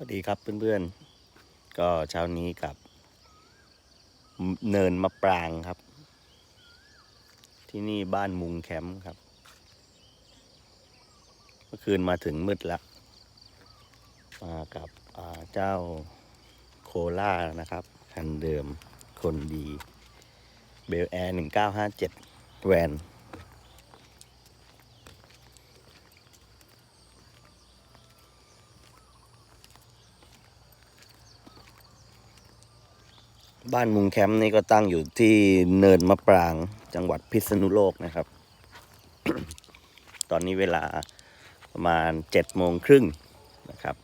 สวัสดีครับเพื่อนๆ ก็เช้านี้กับ เนินมะปรางครับ ที่นี่บ้านมุงแคมป์ครับ เมื่อคืนมาถึงมืดแล้วมากับเจ้าโคล่านะครับ คันเดิมคนดี เบลแอร์หนึ่งเก้าห้าเจ็ดแวน บ้านมุงแคมป์นี่ก็ตั้งอยู่ที่เนินมะปรางจังหวัดพิษณุโลกนะครับ ตอนนี้เวลาประมาณเจ็ดโมงครึ่งนะครับ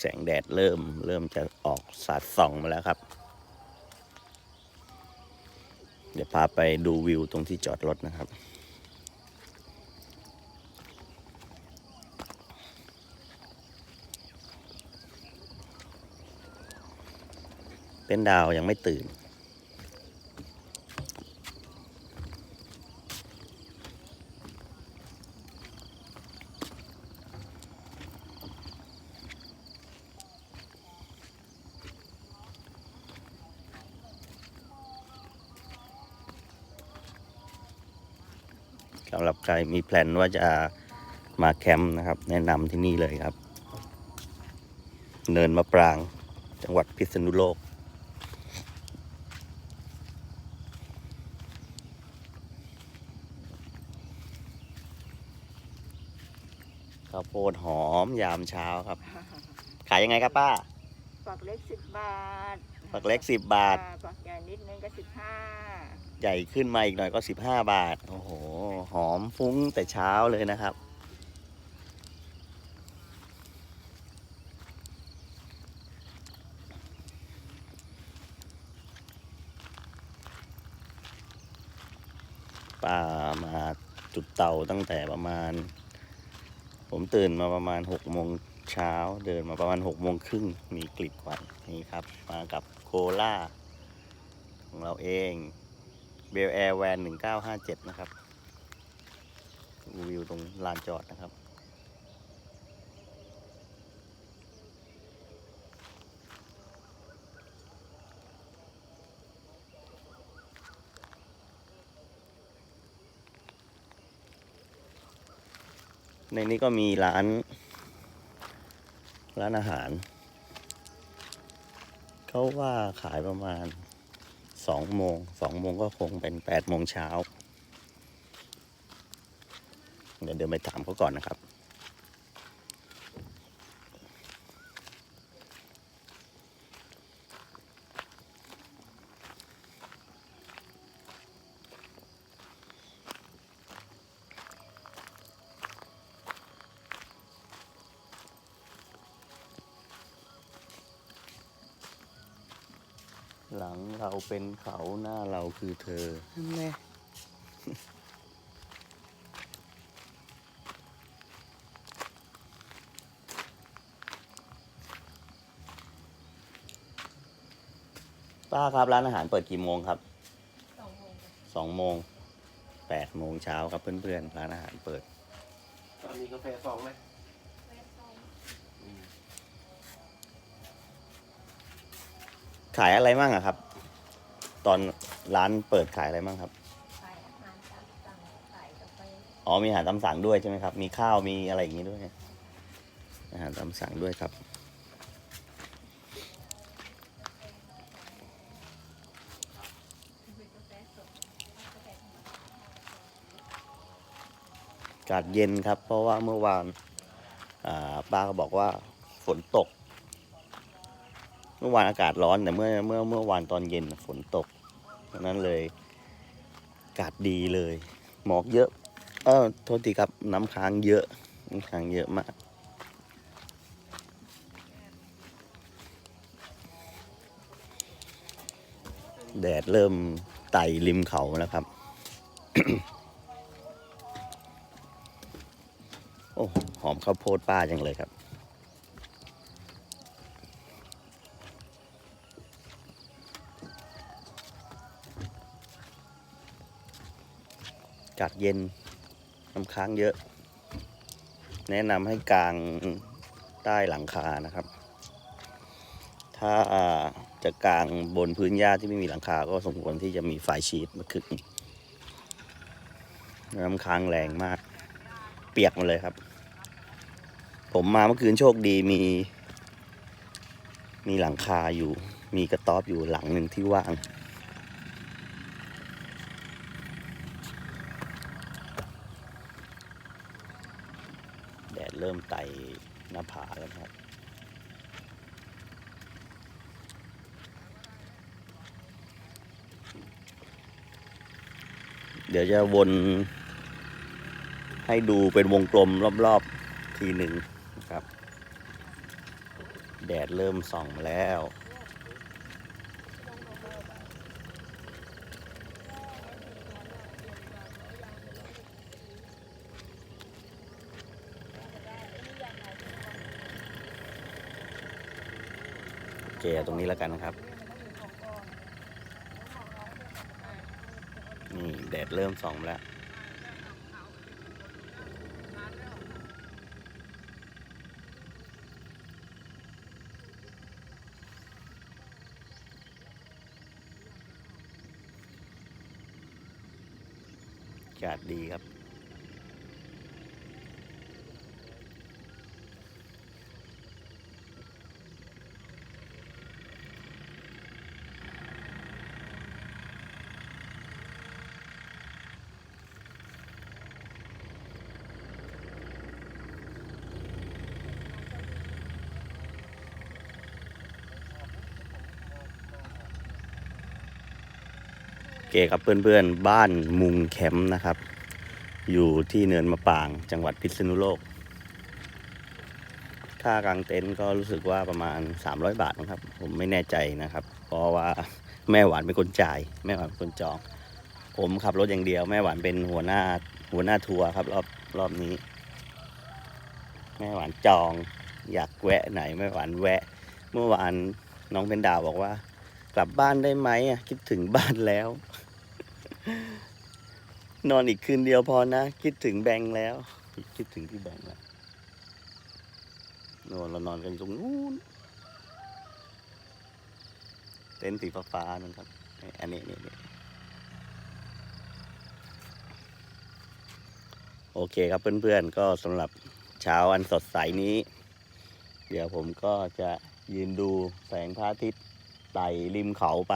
แสงแดดเริ่มเริ่มจะออกสาดส่องมาแล้วครับ เดี๋ยวพาไปดูวิวตรงที่จอดรถนะครับ เป็นดาวยังไม่ตื่น สำหรับใครมีแพลนว่าจะมาแคมป์นะครับ แนะนำที่นี่เลยครับ เนินมะปรางจังหวัดพิษณุโลก ข้าวโพดหอมยามเช้าครับ ขายยังไงครับป้าฝักเล็กสิบบาทฝักเล็กสิบบาทค่ะฝักใหญ่นิดนึงก็สิบห้าใหญ่ขึ้นมาอีกหน่อยก็สิบห้าบาท โอ้โห หอมฟุ้งแต่เช้าเลยนะครับ ป้ามาจุดเตาตั้งแต่ประมาณ ผมตื่นมาประมาณ6กโมงเช้าเดินมาประมาณ6กโมงครึ่งมีกลิ่นควันนี่ครับ มากับโคล่าของเราเองเบลแอร์แวน1957 นะครับ วิวตรงลานจอดนะครับ ในนี้ก็มีร้าน ร้านอาหาร เขาว่าขายประมาณสองโมงสองโมงก็คงเป็นแปดโมงเช้า เดี๋ยวเดินไปถามเขาก่อนนะครับ หลังเราเป็นเขาหน้าเราคือเธอแน่ป้าครับร้านอาหารเปิดกี่โมงครับสองโมงสองโมงแปดโมงเช้าครับเพื่อนๆร้านอาหารเปิด ตอนนี้กาแฟฟองไหม ขายอะไรมั่งอะครับ ตอนร้านเปิดขายอะไรมั่งครับ ขายอาหารตามสั่งขายกาแฟอ๋อมีอาหารตามสั่งด้วยใช่ไหมครับ มีข้าวมีอะไรอย่างนี้ด้วย อาหารตามสั่งด้วยครับกาแฟสดกาแฟธรรมดาอากาศเย็นครับ เพราะว่าเมื่อวานอ่าป้าก็บอกว่าฝนตกเมื่อวานอากาศร้อนแต่เมื่อเมื่อเมื่อวานตอนเย็นฝนตกดังนั้นเลยอากาศดีเลย หมอกเยอะ เออโทษทีครับน้ำค้างเยอะน้ำค้างเยอะมากแดดเริ่มไต่ริมเขาแล้วครับ โอ้หอมข้าวโพดป้าจังเลยครับ กาศเย็นน้ำค้างเยอะ แนะนำให้กางใต้หลังคานะครับ ถ้าจะกางบนพื้นหญ้าที่ไม่มีหลังคาก็สมควรที่จะมีไฟชีตมาขึงน้ำค้างแรงมาก เปียกหมาเลยครับ ผมมาเมื่อคืนโชคดีมี มีหลังคาอยู่ มีกระต๊อบอยู่หลังหนึ่งที่ว่าง แดดเริ่มไต่หน้าผาแล้วครับ เดี๋ยวจะวนให้ดูเป็นวงกลมรอบๆทีหนึ่งนะครับ แดดเริ่มส่องแล้ว โอเคตรงนี้แล้วกันนะครับ นี่แดดเริ่มส่องแล้ว อากาศดีครับ เคครับเพื่อนๆ บ้านมุงแคมป์นะครับ อยู่ที่เนินมะปราง จังหวัดพิษณุโลก ค่ากางเต็นท์ก็รู้สึกว่าประมาณ 300 บาทนะครับ ผมไม่แน่ใจนะครับ เพราะว่าแม่หวานเป็นคนจ่าย แม่หวานเป็นคนจอง ผมขับรถอย่างเดียว แม่หวานเป็นหัวหน้าหัวหน้าทัวร์ครับรอบรอบนี้ แม่หวานจองอยากแวะไหนแม่หวานแวะ เมื่อวานน้องเพนดาวบอกว่ากลับบ้านได้ไหมคิดถึงบ้านแล้ว นอนอีกคืนเดียวพอนะ คิดถึงแบงค์แล้ว คิดถึงพี่แบงค์แล้วนอนเรานอนกันตรงนู้นเต็นท์สีฟ้าๆนั่นครับ อันนี้นี่นี่โอเคครับเพื่อนๆ ก็สำหรับเช้าอันสดใสนี้ เดี๋ยวผมก็จะยืนดูแสงพระอาทิตย์ไต่ริมเขาไป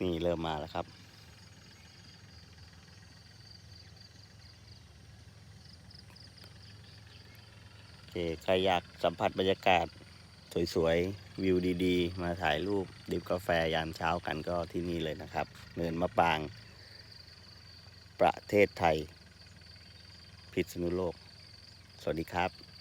นี่เริ่มมาแล้วครับ โอเค ใครอยากสัมผัสบรรยากาศสวยๆ วิวดีๆ มาถ่ายรูปดิบกาแฟยามเช้ากันก็ที่นี่เลยนะครับ เนินมะปราง ประเทศไทย พิษณุโลก สวัสดีครับ